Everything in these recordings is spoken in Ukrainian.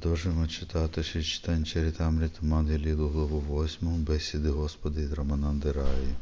Продовжуємо читати ще читання Чарітамріту Мадгелілу, главу 8, бесіди Господи і Драмананди Раї.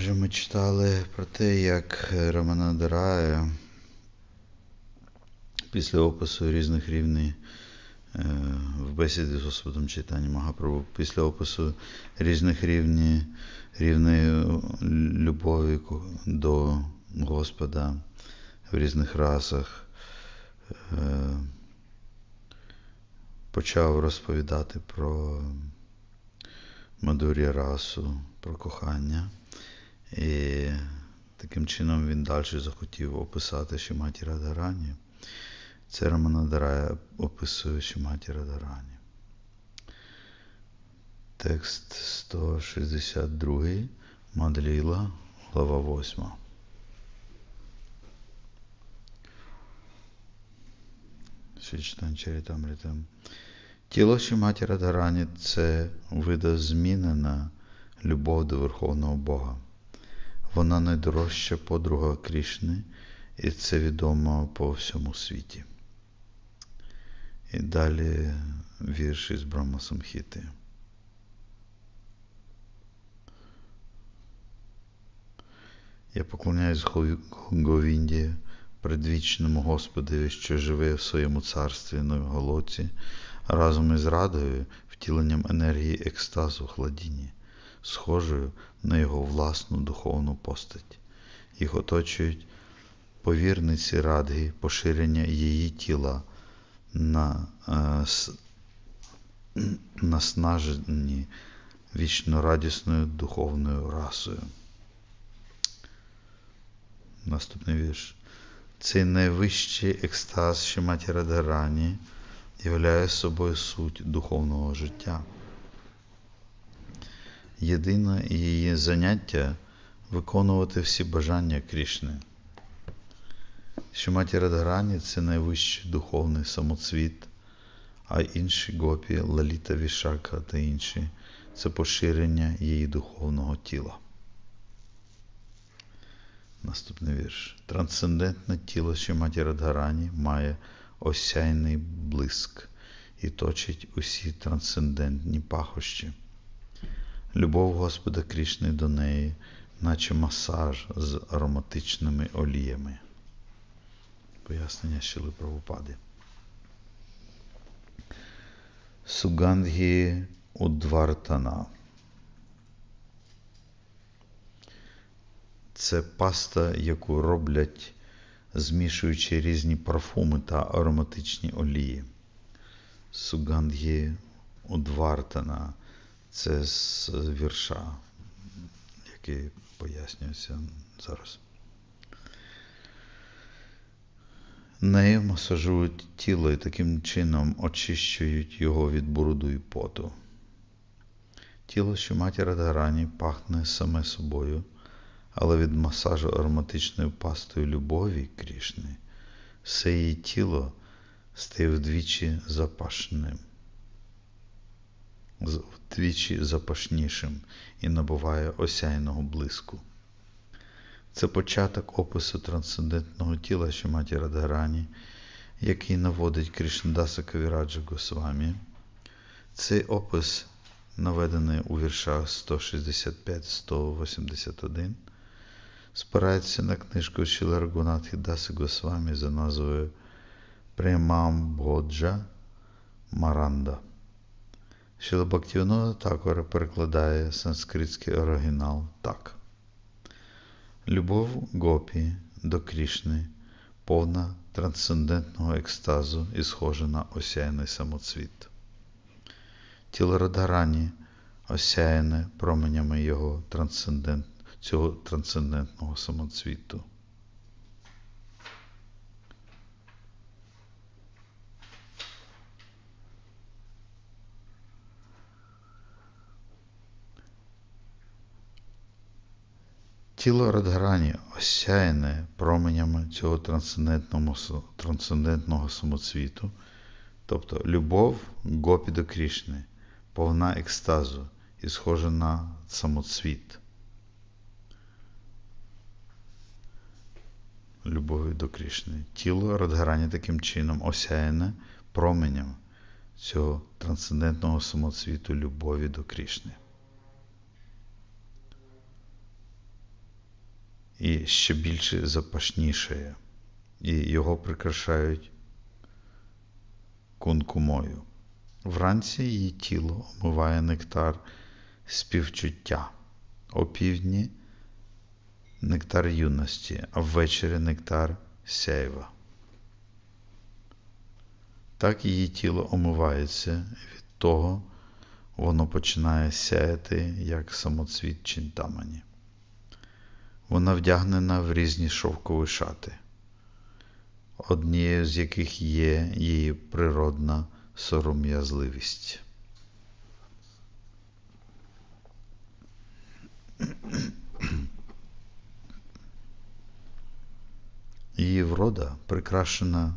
Отже, ми читали про те, як Рамананда Рая після опису різних рівнів е, в бесіді з Господом читання Магапрабу, після опису різних рівнів, рівної любові до Господа в різних расах, е, почав розповідати про Мадурі расу, про кохання. І таким чином він далі захотів описати Шиматі Радарані. Це Раманадарая описує Шиматі Радарані. Текст 162, Мадліла, глава 8. Шичтан Чарітамритам. Тіло Шиматі Радарані – це видозмінена любов до Верховного Бога. Вона найдорожча подруга Крішни, і це відомо по всьому світі. І далі вірш із Брахма Самхіти. Я поклоняюсь Говінді, предвічному Господові, що живе в своєму царстві на голоці, разом із радою, втіленням енергії екстазу хладінні схожою на його власну духовну постать. Їх оточують повірниці радги, поширення її тіла на е, наснажені вічно радісною духовною расою. Наступний вірш. Цей найвищий екстаз Шиматі Радарані являє собою суть духовного життя. Єдине її заняття виконувати всі бажання Крішни. Шиматі Радгарані це найвищий духовний самоцвіт, а інші гопі, Лаліта Вішака та інші це поширення її духовного тіла. Наступний вірш. Трансцендентне тіло Шиматі Радгарані має осяйний блиск і точить усі трансцендентні пахощі. Любов Господа Крішни до неї, наче масаж з ароматичними оліями. Пояснення Щили Правопади. Сугандгі Удвартана. Це паста, яку роблять, змішуючи різні парфуми та ароматичні олії. Сугандгі Удвартана це з вірша, який пояснюється зараз. Нею масажують тіло і таким чином очищують його від бруду і поту. Тіло, що матір Радарані пахне саме собою, але від масажу ароматичною пастою любові Крішни, все її тіло стає вдвічі запашним вдвічі запашнішим і набуває осяйного блиску. Це початок опису трансцендентного тіла Шиматі Радгарані, який наводить Кришндаса Кавіраджа Госвамі. Цей опис наведений у віршах 165-181, спирається на книжку Шіларгунатхи Даси Госвамі за назвою Премам Боджа Маранда. Шіла Бактівнода також перекладає санскритський оригінал так. Любов Гопі до Крішни повна трансцендентного екстазу і схожа на осяяний самоцвіт. Тіло Радарані осяяне променями його трансцендент, цього трансцендентного самоцвіту. Тіло Радгарані осяяне променями цього трансцендентного, трансцендентного самоцвіту, тобто любов гопі до Крішни, повна екстазу і схожа на самоцвіт. Любові до Крішни. Тіло Радгарані таким чином осяяне променям цього трансцендентного самоцвіту любові до Крішни. І ще більше запашнішає, і його прикрашають кункумою. Вранці її тіло омиває нектар співчуття, опівдні нектар юності, а ввечері нектар сяйва. Так її тіло омивається, від того воно починає сяяти, як самоцвіт чинтамані. Вона вдягнена в різні шовкові шати, однією з яких є її природна сором'язливість. Її врода прикрашена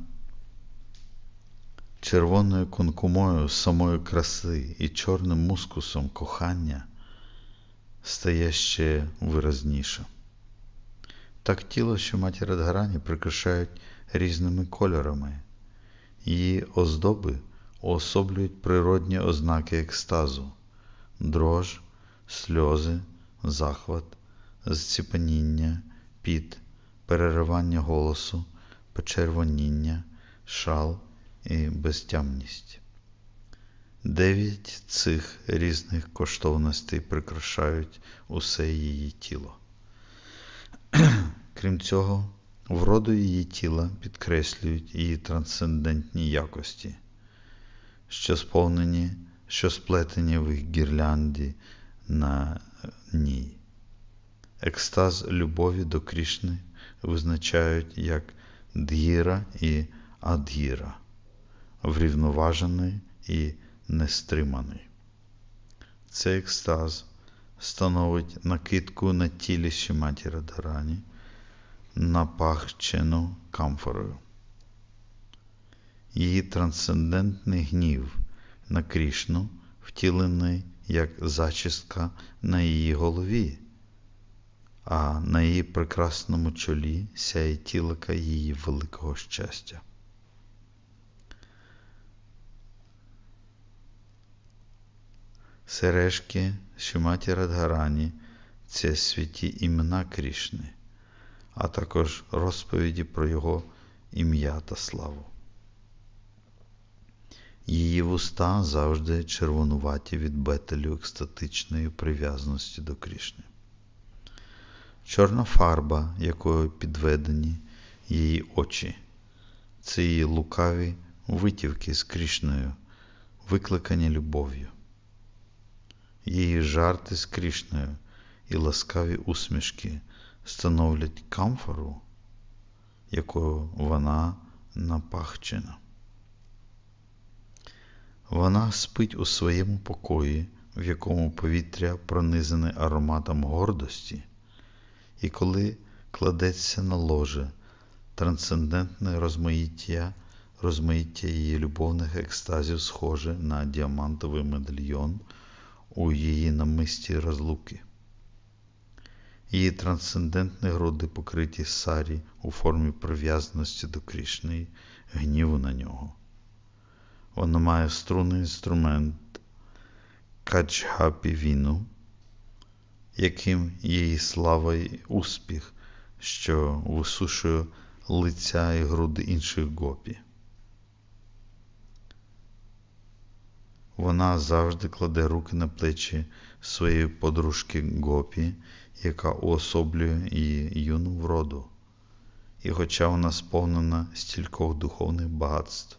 червоною конкумою самої краси і чорним мускусом кохання стає ще виразніше. Так тіло, що матір Радгарані прикрашають різними кольорами. Її оздоби уособлюють природні ознаки екстазу, дрож, сльози, захват, зціпаніння, піт, переривання голосу, почервоніння, шал і безтямність. Дев'ять цих різних коштовностей прикрашають усе її тіло. Крім цього, вроду її тіла підкреслюють її трансцендентні якості, що сповнені, що сплетені в їх гірлянді на ній. Екстаз любові до Крішни визначають як д'їра і ад'їра, врівноважений і нестриманий. Цей екстаз становить накидку на тілі Шіматі Радарані, напахчену камфорою. Її трансцендентний гнів на Крішну втілений як зачістка на її голові, а на її прекрасному чолі сяє тілика її великого щастя. Сережки Шиматі Радгарані це святі імена Крішни, а також розповіді про його ім'я та славу. Її вуста завжди червонуваті від бетелю екстатичної прив'язаності до Крішни. Чорна фарба, якою підведені її очі, це її лукаві витівки з Крішною, викликані любов'ю. Її жарти з Крішною і ласкаві усмішки становлять камфору, якою вона напахчена. Вона спить у своєму покої, в якому повітря пронизане ароматом гордості, і коли кладеться на ложе трансцендентне розмаїття, розмаїття її любовних екстазів, схоже на діамантовий медальйон у її намисті розлуки. Її трансцендентні груди покриті сарі у формі прив'язаності до Крішни гніву на нього. Вона має струнний інструмент каджхапі віну, яким її слава і успіх, що висушує лиця і груди інших гопі. Вона завжди кладе руки на плечі своєї подружки Гопі, яка уособлює її юну вроду. І хоча вона сповнена стількох духовних багатств,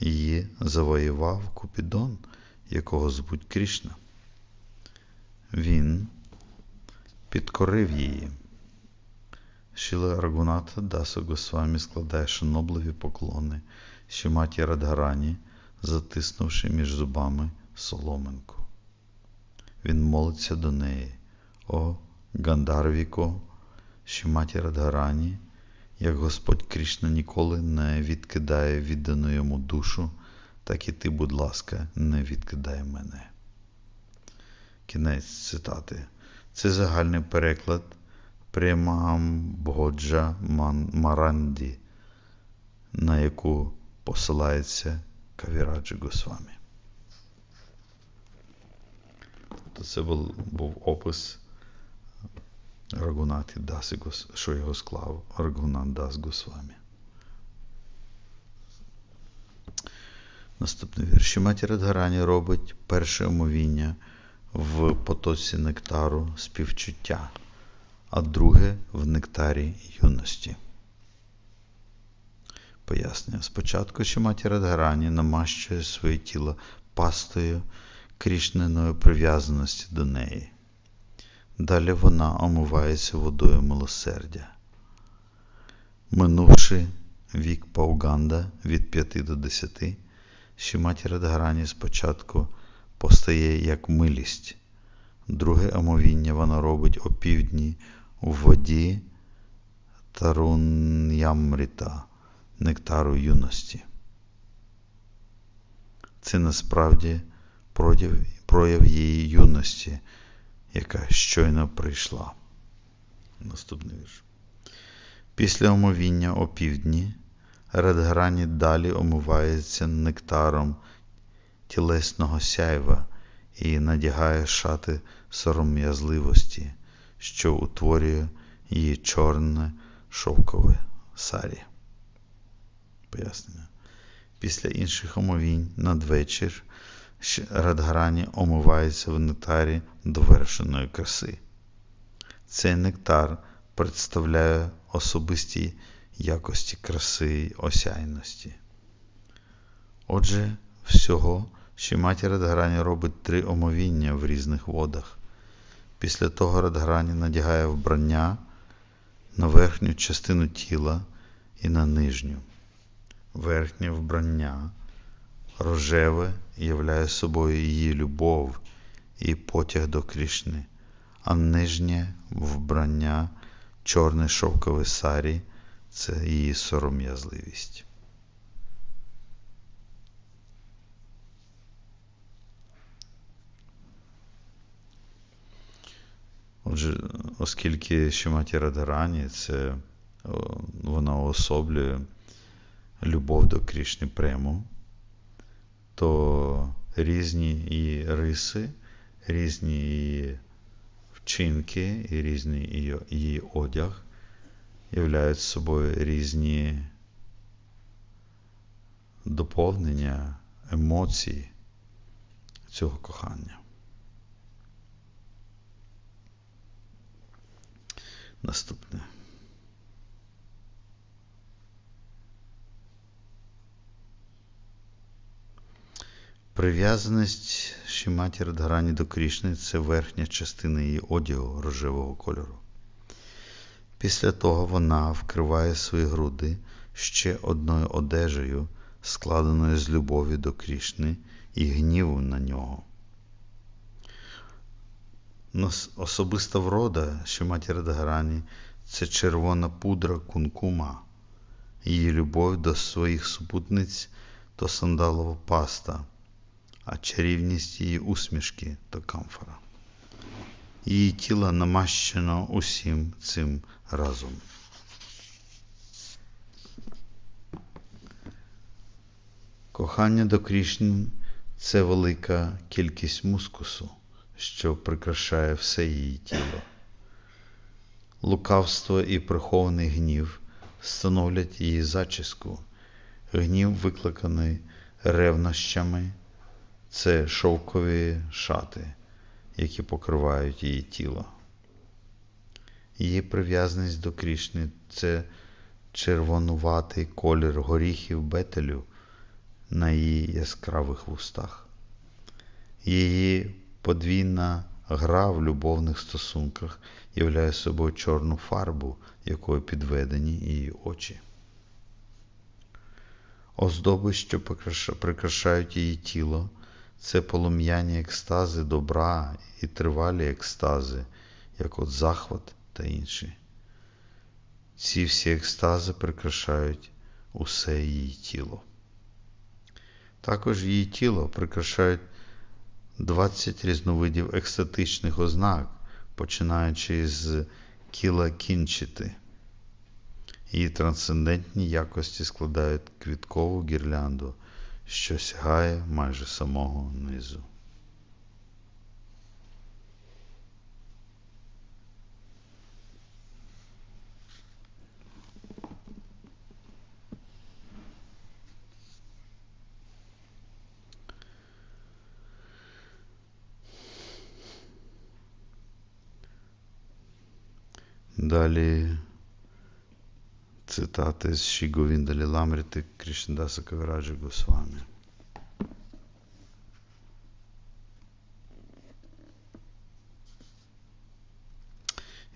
її завоював Купідон, якого звуть Крішна. Він підкорив її. Шіла Рагуната Даса Госвамі складає шанобливі поклони Шиматі Радгарані – затиснувши між зубами соломинку. Він молиться до неї, о Гандарвіко, Шіматі Радгарані, як Господь Кришна ніколи не відкидає віддану йому душу, так і ти, будь ласка, не відкидай мене. Кінець цитати. Це загальний переклад Премам Богоджа Маранді, на яку посилається Кавіраджі Госвамі. То це був, був опис Рагунаті Даси, що його склав Рагунат Дас Госвамі. Наступний вірш. Маті Радгарані робить перше омовіння в потоці нектару співчуття, а друге в нектарі юності. Пояснює, спочатку Шиматі Радгарані намащує своє тіло пастою крішненої прив'язаності до неї. Далі вона омивається водою милосердя. Минувши вік Пауганда від 5 до 10, Шиматі Радгарані спочатку постає як милість. Друге омовіння вона робить опівдні у воді Тарун'ямріта, нектару юності. Це насправді прояв, її юності, яка щойно прийшла. Наступний вірш. Після омовіння опівдні Радграні далі омивається нектаром тілесного сяйва і надягає шати сором'язливості, що утворює її чорне шовкове сарі. Пояснення. Після інших омовінь надвечір Радгарані омивається в нектарі довершеної краси. Цей нектар представляє особисті якості краси й осяйності. Отже, всього Шіматі Радгарані робить три омовіння в різних водах. Після того Радгарані надягає вбрання на верхню частину тіла і на нижню. Верхнє вбрання рожеве являє собою її любов і потяг до Крішни, а нижнє вбрання чорний шовковий сарі це її сором'язливість. Отже, оскільки Шиматі Радарані це вона уособлює любов до Крішни прему, то різні її риси, різні її вчинки і різний її, її одяг являють собою різні доповнення емоцій цього кохання. Наступне. Прив'язаність Шіматі Радгарані до Крішни це верхня частина її одягу рожевого кольору. Після того вона вкриває свої груди ще одною одежею, складеною з любові до Крішни і гніву на нього. Особиста врода Шиматі Радгарані це червона пудра кункума, її любов до своїх супутниць то сандалова паста, а чарівність її усмішки то камфора. Її тіло намащено усім цим разом. Кохання до Крішни – це велика кількість мускусу що прикрашає все її тіло. Лукавство і прихований гнів становлять її зачіску. Гнів, викликаний ревнощами, це шовкові шати, які покривають її тіло. Її прив'язаність до Крішни – це червонуватий колір горіхів бетелю на її яскравих вустах. Її Подвійна гра в любовних стосунках являє собою чорну фарбу, якою підведені її очі. Оздоби, що прикрашають її тіло, це полум'яні екстази добра і тривалі екстази, як от захват та інші. Ці всі екстази прикрашають усе її тіло. Також її тіло прикрашають 20 різновидів екстатичних ознак, починаючи з кіла кінчити. Її трансцендентні якості складають квіткову гірлянду, що сягає майже самого низу. Далі цитати з Шіговіндалі Ламрити Кришндаса Кавираджа Госвами.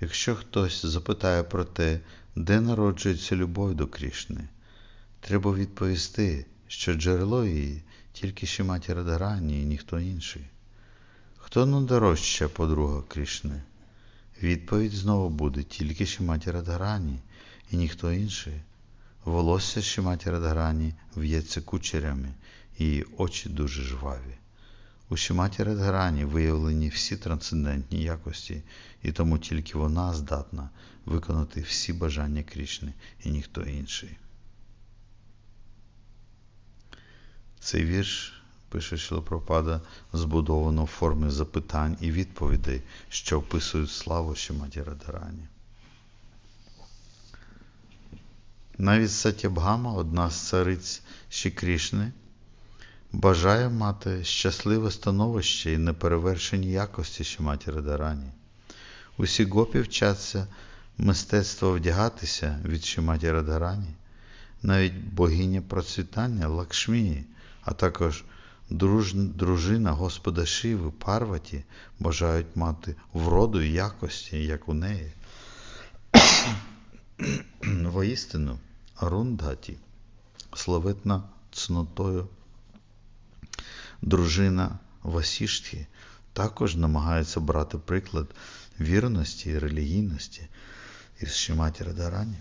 Якщо хтось запитає про те, де народжується любов до Крішни, треба відповісти, що джерело її тільки Шіматі Радарані і ніхто інший. Хто найдорожча подруга Крішни? Відповідь знову буде тільки Шіматі Радгарані і ніхто інший. Волосся Шіматі Радгарані в'ється кучерями, і очі дуже жваві. У Шіматі Радгарані виявлені всі трансцендентні якості, і тому тільки вона здатна виконати всі бажання Крішни і ніхто інший. Цей вірш пише Шилопропада, збудовано в формі запитань і відповідей, що описують славу Шиматі Радарані. Навіть Сатябгама, одна з цариць Шікрішни, бажає мати щасливе становище і неперевершені якості Шиматі Радарані. Усі гопі вчаться мистецтво вдягатися від Шиматі Радарані, навіть богиня процвітання Лакшмії, а також друж, дружина Господа Шиви, Парваті бажають мати вроду і якості, як у неї. Воістину, Арундгаті, славетна цнотою дружина Васіштхи, також намагається брати приклад вірності і релігійності із Шиматі Радарані.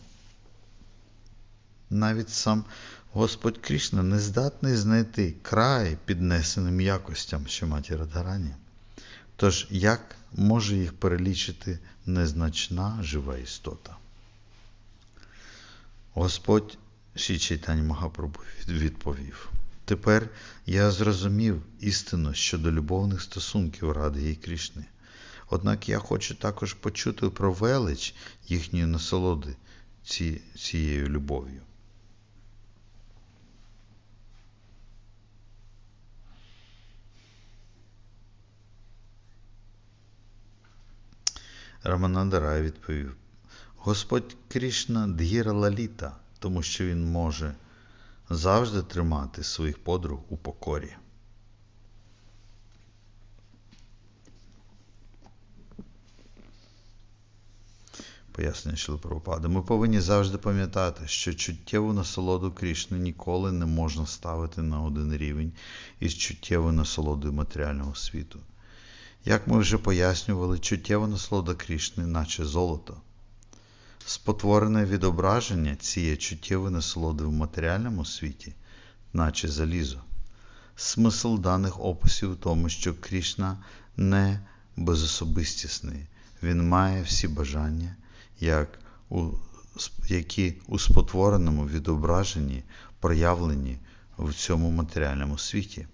Навіть сам Господь Кришна не здатний знайти край піднесеним якостям Шиматі Радгарані. Тож як може їх перелічити незначна жива істота? Господь Шічайтань Магапрабу відповів. Тепер я зрозумів істину щодо любовних стосунків Ради і Крішни. Однак я хочу також почути про велич їхньої насолоди цією любов'ю. Раманандарай відповів: Господь Крішна Дгіра Лаліта, тому що він може завжди тримати своїх подруг у покорі. Пояснення Шилпропади. Ми повинні завжди пам'ятати, що чуттєву насолоду Крішни ніколи не можна ставити на один рівень із чуттєвою насолодою матеріального світу. Як ми вже пояснювали, чуттєва насолода Крішни, наче золото. Спотворене відображення цієї чуттєвої насолоди в матеріальному світі, наче залізо. Смисл даних описів у тому, що Крішна не безособистісний, він має всі бажання, як у, які у спотвореному відображенні проявлені в цьому матеріальному світі.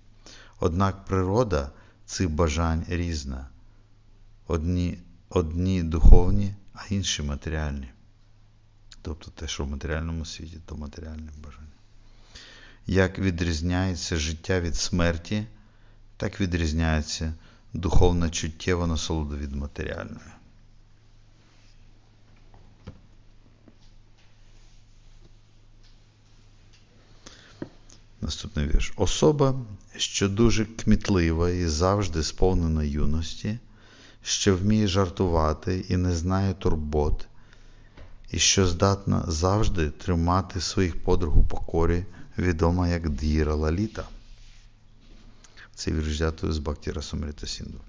Однак природа цих бажань різна. Одні, одні духовні, а інші матеріальні. Тобто те, що в матеріальному світі, то матеріальне бажання. Як відрізняється життя від смерті, так відрізняється духовна чуттєва насолода від матеріальної. Наступний вірш. Особа, що дуже кмітлива і завжди сповнена юності, що вміє жартувати і не знає турбот, і що здатна завжди тримати своїх подруг у покорі, відома як Діра Лаліта. Це вірш з Бактіра Сумрита Сінду.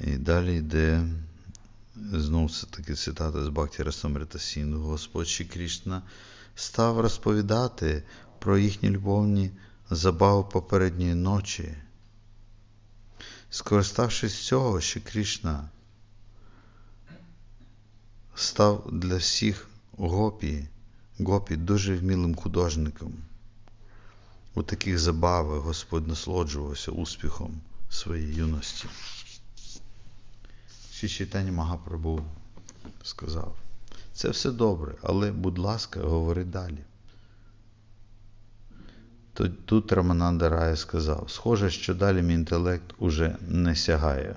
І далі йде знову таки цитата з Бактіра Сумрита Сінду. Господь Крішна став розповідати про їхні любовні забави попередньої ночі. Скориставшись цього, Ші Кришна став для всіх гопі, гопі дуже вмілим художником. У таких забавах Господь насолоджувався успіхом своєї юності. Чайтані Магапрабу сказав, це все добре, але, будь ласка, говори далі. Тут Рамананда Рая сказав, схоже, що далі мій інтелект уже не сягає.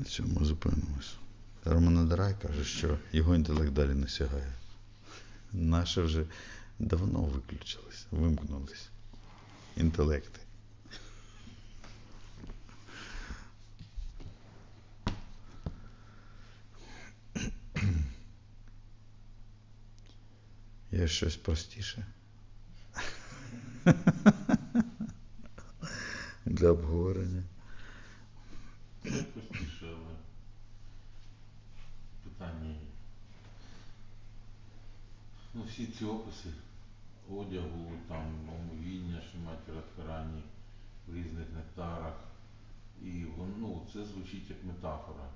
На цьому зупинимось. Романадарай каже, що його інтелект далі не сягає. Наше вже давно виключилось, вимкнулись інтелекти. Є щось простіше. Для обговорення. Простіше, але питання. Ну, всі ці описи одягу, там, омовіння, Шиматі Радхарані в різних нектарах. І ну, це звучить як метафора.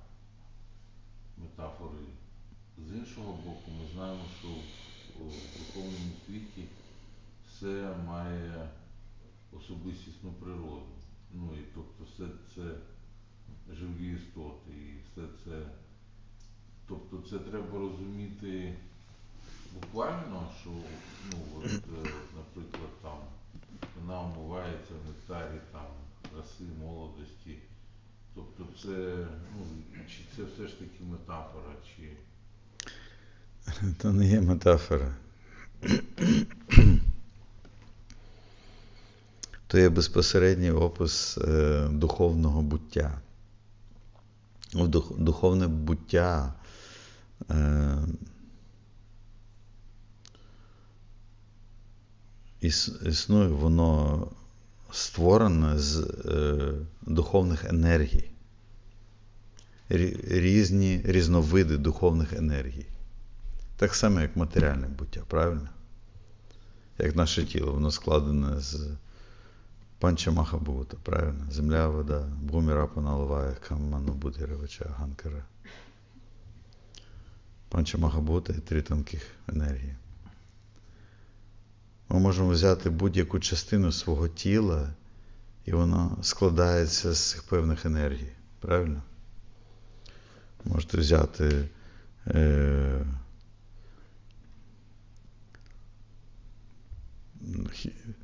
Метафори. З іншого боку, ми знаємо, що в духовному світі все має особистісну природу. Ну і тобто все це живі істоти. І все це. Тобто це треба розуміти буквально, що, ну, от, е, наприклад, там вона омивається в нектарі там, краси, молодості. Тобто це, ну, чи це все ж таки метафора, чи. То не є метафора. То є безпосередній опис е, духовного буття. Дух, духовне буття е, іс, існує, воно створене з е, духовних енергій. Різні різновиди духовних енергій. Так само, як матеріальне буття, правильно? Як наше тіло, воно складене з панчамахабута, правильно? Земля, вода, буміра поналиває, каману буде ревача, ганкара. Панчамахабута і три тонких енергії. Ми можемо взяти будь-яку частину свого тіла, і воно складається з цих певних енергій. Правильно? Можете взяти. Е,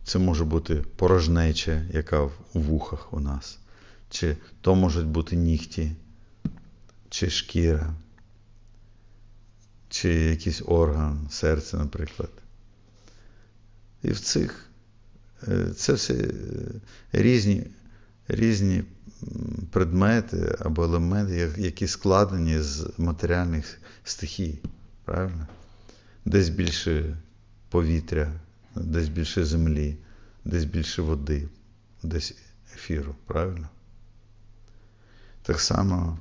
Це може бути порожнеча, яка в вухах у нас, чи то можуть бути нігті, чи шкіра, чи якийсь орган, серце, наприклад. І в цих це все різні різні предмети або елементи, які складені з матеріальних стихій. Правильно? Десь більше повітря десь більше землі, десь більше води, десь ефіру, правильно? Так само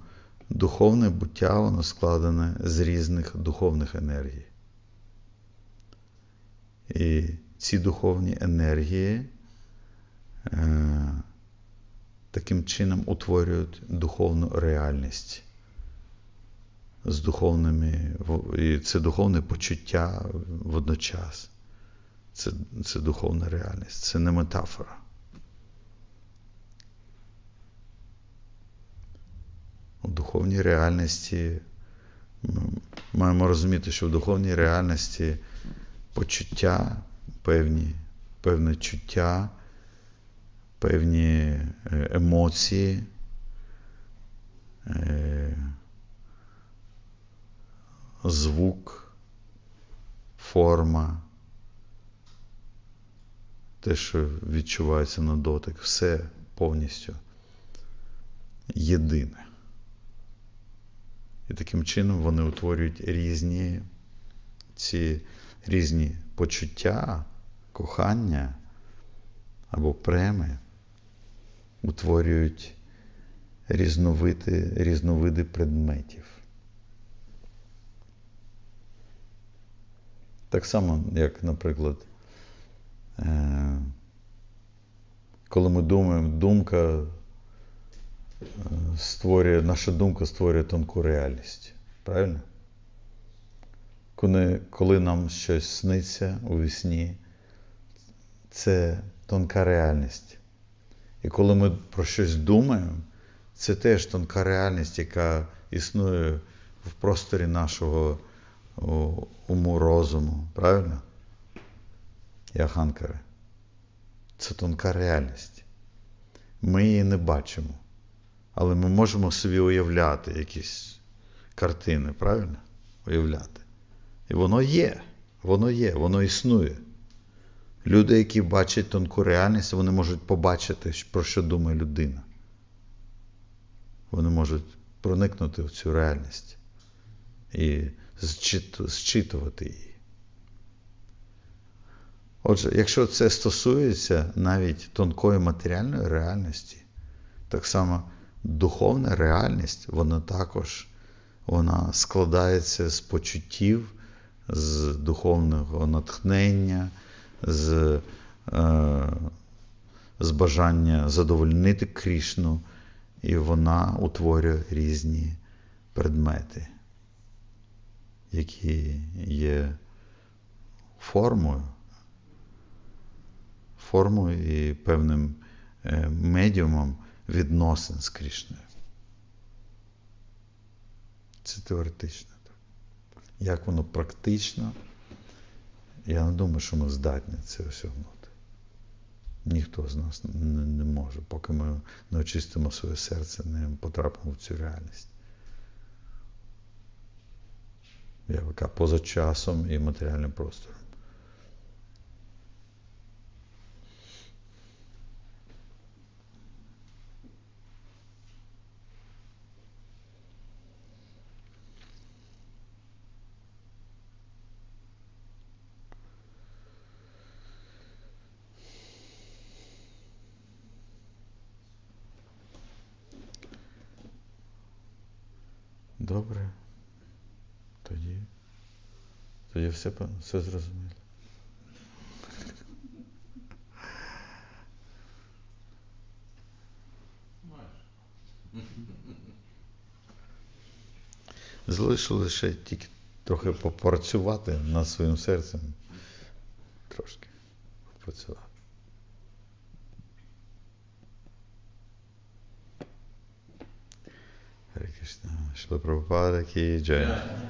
духовне буття, воно складене з різних духовних енергій. І ці духовні енергії е, таким чином утворюють духовну реальність. З духовними, і це духовне почуття водночас. Це, це духовна реальність, це не метафора. У духовній реальності ми маємо розуміти, що в духовній реальності почуття, певні, певне чуття, певні емоції, е, звук, форма, те, що відчувається на дотик, все повністю єдине. І таким чином вони утворюють різні ці різні почуття, кохання або преми, утворюють різновиди, різновиди предметів. Так само, як, наприклад, е, коли ми думаємо, думка е, створює, наша думка створює тонку реальність. Правильно? Коли, коли нам щось сниться у вісні, це тонка реальність. І коли ми про щось думаємо, це теж тонка реальність, яка існує в просторі нашого уму розуму. Правильно? Яханкаре. Це тонка реальність. Ми її не бачимо. Але ми можемо собі уявляти якісь картини, правильно? Уявляти. І воно є, воно є, воно існує. Люди, які бачать тонку реальність, вони можуть побачити, про що думає людина. Вони можуть проникнути в цю реальність і зчитувати її. Отже, якщо це стосується навіть тонкої матеріальної реальності, так само духовна реальність, вона також вона складається з почуттів, з духовного натхнення, з, е, з бажання задовольнити Крішну, і вона утворює різні предмети, які є формою, формою і певним е, медіумом відносин з Крішною. Це теоретично. Як воно практично, я не думаю, що ми здатні це осягнути. Ніхто з нас не, не може, поки ми не очистимо своє серце, не потрапимо в цю реальність. Яка поза часом і матеріальним простором. Добре. Тоді. Тоді все, все зрозуміло. Залишилося лише тільки трохи попрацювати над своїм серцем. Трошки попрацювати. Krishna. Shila Prabhupada ki jai.